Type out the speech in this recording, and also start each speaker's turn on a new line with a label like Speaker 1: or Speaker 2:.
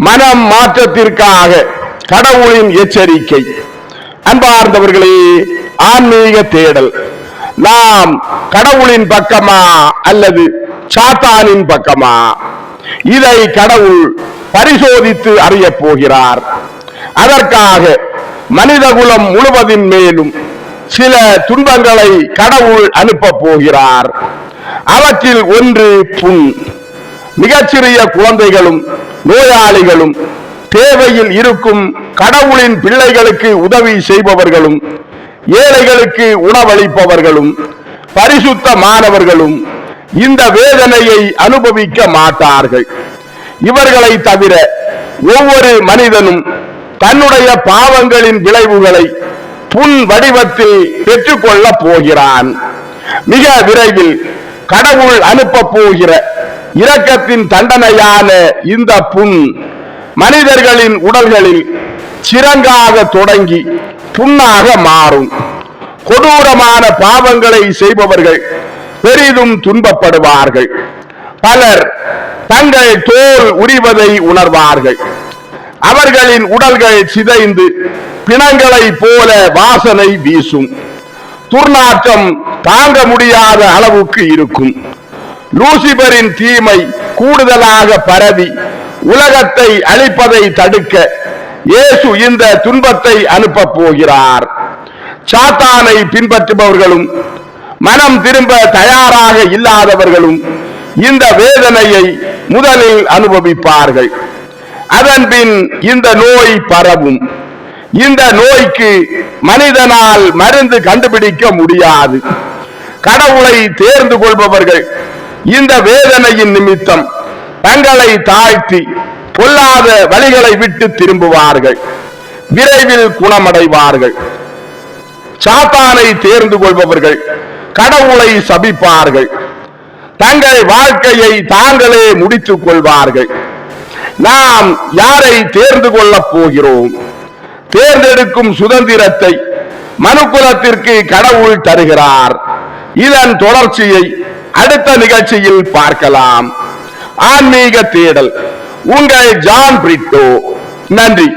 Speaker 1: மனம் மாற்றத்திற்காக கடவுளின் எச்சரிக்கை. அன்பார்ந்தவர்களே ஆன்மீக தேடல். நாம் கடவுளின் பக்கமா அல்லது சாத்தானின் பக்கமா? இதை கடவுள் பரிசோதித்து அறியப் போகிறார். அதற்காக மனிதகுலம் முழுவதின் மேலும் சில துன்பங்களை கடவுள் அனுப்ப போகிறார். அவற்றில் ஒன்று புண். மிகச்சிறிய குழந்தைகளும் நோயாளிகளும் தேவையில் இருக்கும் கடவுளின் பிள்ளைகளுக்கு உதவி செய்பவர்களும் ஏழைகளுக்கு உணவளிப்பவர்களும் பரிசுத்த மாணவர்களும் இந்த வேதனையை அனுபவிக்க மாட்டார்கள். இவர்களை தவிர ஒவ்வொரு மனிதனும் தன்னுடைய பாவங்களின் விளைவுகளை புன் வடிவத்தில் பெற்றுக்கொள்ளப் போகிறான். மிக விரைவில் கடவுள் அனுப்பப் போகிற இரக்கத்தின் தண்டனையான இந்த புண் மனிதர்களின் உடல்களில் சிறங்காக தொடங்கி புண்ணாக மாறும். கொடூரமான பாவங்களை செய்பவர்கள் பெரிதும் துன்பப்படுவார்கள். பலர் தங்கள் தோல் உரிவதை உணர்வார்கள். அவர்களின் உடல்கள் சிதைந்து பிணங்களைப் போல வாசனை வீசும். துர்நாற்றம் தாங்க முடியாத அளவுக்கு இருக்கும். லூசிபரின் தீமை கூடுதலாக பரவி உலகத்தை அழிப்பதை தடுக்க இயேசு இந்த துன்பத்தை அனுப்பப் போகிறார். சாத்தானை பின்பற்றுபவர்களும் மனம் திரும்ப தயாராக இல்லாதவர்களும் இந்த வேதனையை முதலில் அனுபவிப்பார்கள். அதன் பின் இந்த நோய் பரவும். இந்த நோய்க்கு மனிதனால் மருந்து கண்டுபிடிக்க முடியாது. கடவுளை தேர்ந்து கொள்பவர்கள் இந்த வேதனையின் நிமித்தம் தங்களை தாழ்த்தி பொல்லாத வழிகளை விட்டு திரும்புவார்கள். விரைவில் குணமடைவார்கள். சாத்தானை தேர்ந்து கொள்பவர்கள் கடவுளை சபிப்பார்கள். தங்கள் வாழ்க்கையை தாங்களே முடித்துக் கொள்வார்கள். நாம் யாரை தேர்ந்து கொள்ளப் போகிறோம்? தேர்ந்தெடுக்கும் சுதந்திரத்தை மனுக்குலத்திற்கு கடவுள் தருகிறார். இதன் தொடர்ச்சியை அடுத்த நிகழ்ச்சியில் பார்க்கலாம். ஆன்மீக தேடல். உங்கள் ஜான் பிரிட்டோ. நன்றி.